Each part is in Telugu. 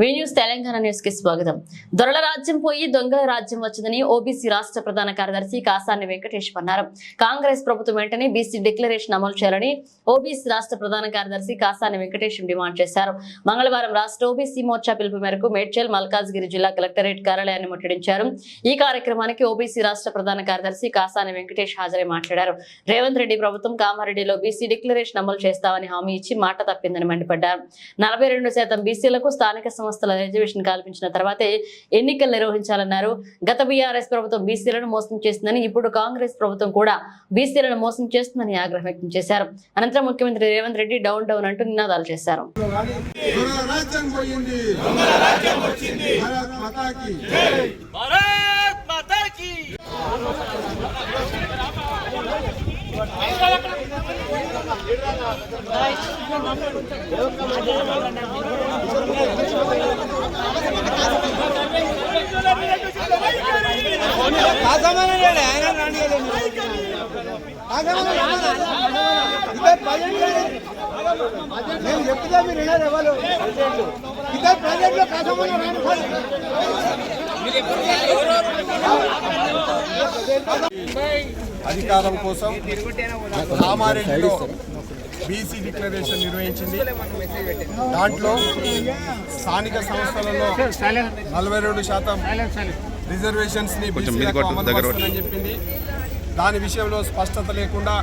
వీ న్యూస్ తెలంగాణ న్యూస్కి స్వాగతం. దొరల రాజ్యం పోయి దొంగల రాజ్యం వచ్చిందని ఓబీసీ రాష్ట్ర ప్రధాన కార్యదర్శి కాసాని వెంకటేష్ అన్నారు. కాంగ్రెస్ ప్రభుత్వం వెంటనే బీసీ డిక్లరేషన్ అమలు చేయాలని ఓబీసీ రాష్ట్ర ప్రధాన కార్యదర్శి కాసాని వెంకటేష్ డిమాండ్ చేశారు. మంగళవారం రాష్ట్ర ఓబీసీ మోర్చా పిలుపు మేరకు మేడ్చల్ మల్కాజ్గిరి జిల్లా కలెక్టరేట్ కార్యాలయాన్ని ముట్టడించారు. ఈ కార్యక్రమానికి ఓబీసీ రాష్ట్ర ప్రధాన కార్యదర్శి కాసాని వెంకటేష్ హాజరై మాట్లాడారు. రేవంత్ రెడ్డి ప్రభుత్వం కామారెడ్డిలో బీసీ డిక్లరేషన్ అమలు చేస్తామని హామీ ఇచ్చి మాట తప్పిందని మండిపడ్డారు. నలభై రెండు శాతం బీసీలకు స్థానిక సంస్థల రిజర్వేషన్ కల్పించిన తర్వాతే ఎన్నికలు నిర్వహించాలన్నారు. గత బీఆర్ఎస్ ప్రభుత్వం బీసీలను మోసం చేస్తుందని ఇప్పుడు కాంగ్రెస్ ప్రభుత్వం కూడా బీసీలను మోసం చేస్తుందని ఆగ్రహం వ్యక్తం చేశారు. అనంతరం ముఖ్యమంత్రి రేవంత్ రెడ్డి డౌన్ డౌన్ అంటూ నినాదాలు చేశారు. నేను చెప్తా మీరు వినారు ఎవరు ఇద్దరు ప్రజెంట్లో కాసమని రాను అధికారం కోసం కామారెడ్డిలో బీసీ డిక్లరేషన్ నిర్వహించింది. దాంట్లో స్థానిక సంస్థలలో నలభై రెండు శాతం రిజర్వేషన్స్ని బీసీలకు అమలు పరుస్తుందని చెప్పింది. దాని విషయంలో స్పష్టత లేకుండా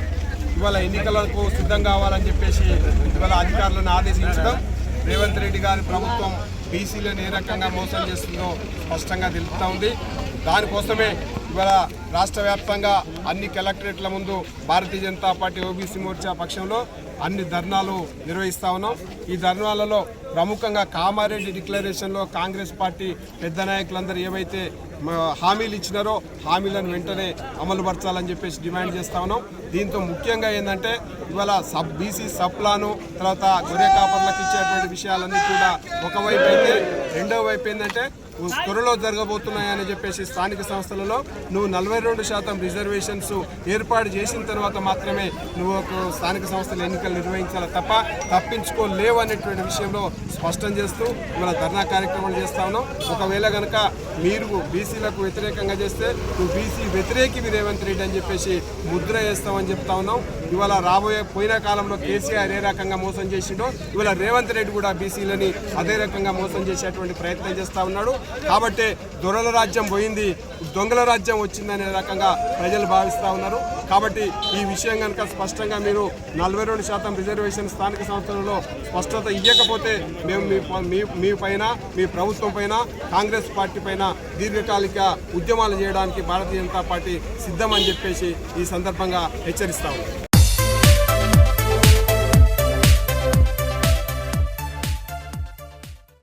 ఇవాళ ఎన్నికలకు సిద్ధం కావాలని చెప్పేసి ఇవాళ అధికారులను ఆదేశించడం రేవంత్ రెడ్డి గారి ప్రభుత్వం బీసీలను ఏ రకంగా మోసం చేస్తుందో స్పష్టంగా తెలుపుతా ఉంది. దానికోసమే ఇవాళ రాష్ట్ర వ్యాప్తంగా అన్ని కలెక్టరేట్ల ముందు భారతీయ జనతా పార్టీ ఓబీసీ మోర్చా పక్షంలో అన్ని ధర్నాలు నిర్వహిస్తా ఉన్నాం. ఈ ధర్నాలలో ప్రముఖంగా కామారెడ్డి డిక్లరేషన్లో కాంగ్రెస్ పార్టీ పెద్ద నాయకులందరూ ఏవైతే హామీలు ఇచ్చినారో హామీలను వెంటనే అమలుపరచాలని చెప్పేసి డిమాండ్ చేస్తా ఉన్నాం. దీంతో ముఖ్యంగా ఏంటంటే ఇవాళ సబ్ బీసీ సప్లాను తర్వాత గొర్రె కాపర్లకు ఇచ్చేటువంటి విషయాలన్నీ కూడా ఒకవైపు అయితే రెండో వైపు ఏంటంటే త్వరలో జరగబోతున్నాయని చెప్పేసి స్థానిక సంస్థలలో నువ్వు నలభై రెండు శాతం రిజర్వేషన్స్ ఏర్పాటు చేసిన తర్వాత మాత్రమే నువ్వు ఒక స్థానిక సంస్థల ఎన్నికలు నిర్వహించాలి తప్ప తప్పించుకోలేవు అనేటువంటి విషయంలో స్పష్టం చేస్తూ ఇవాళ ధర్నా కార్యక్రమాలు చేస్తా ఉన్నాం. ఒకవేళ కనుక మీరు బీసీలకు వ్యతిరేకంగా చేస్తే నువ్వు బీసీ వ్యతిరేకి రేవంత్ రెడ్డి అని చెప్పేసి ముద్ర వేస్తామని చెప్తా ఉన్నాం. ఇవాళ రాబోయే పోయిన కాలంలో కేసీఆర్ ఏ రకంగా మోసం చేసిండో ఇవాళ రేవంత్ రెడ్డి కూడా బీసీలని అదే రకంగా మోసం చేసేటువంటి ప్రయత్నం చేస్తా ఉన్నాడు. కాబట్టి దొరల రాజ్యం పోయింది దొంగల రాజ్యం వచ్చిందనే రకంగా ప్రజలు భావిస్తూ ఉన్నారు. కాబట్టి ఈ విషయం కనుక స్పష్టంగా మీరు నలభై రెండు శాతం రిజర్వేషన్ స్థానిక సంస్థలలో స్పష్టత ఇవ్వకపోతే మేము మీ ప- మీ పైన మీ ప్రభుత్వం పైన కాంగ్రెస్ పార్టీ పైన దీర్ఘకాలిక ఉద్యమాలు చేయడానికి భారతీయ జనతా పార్టీ సిద్ధమని చెప్పేసి ఈ సందర్భంగా హెచ్చరిస్తా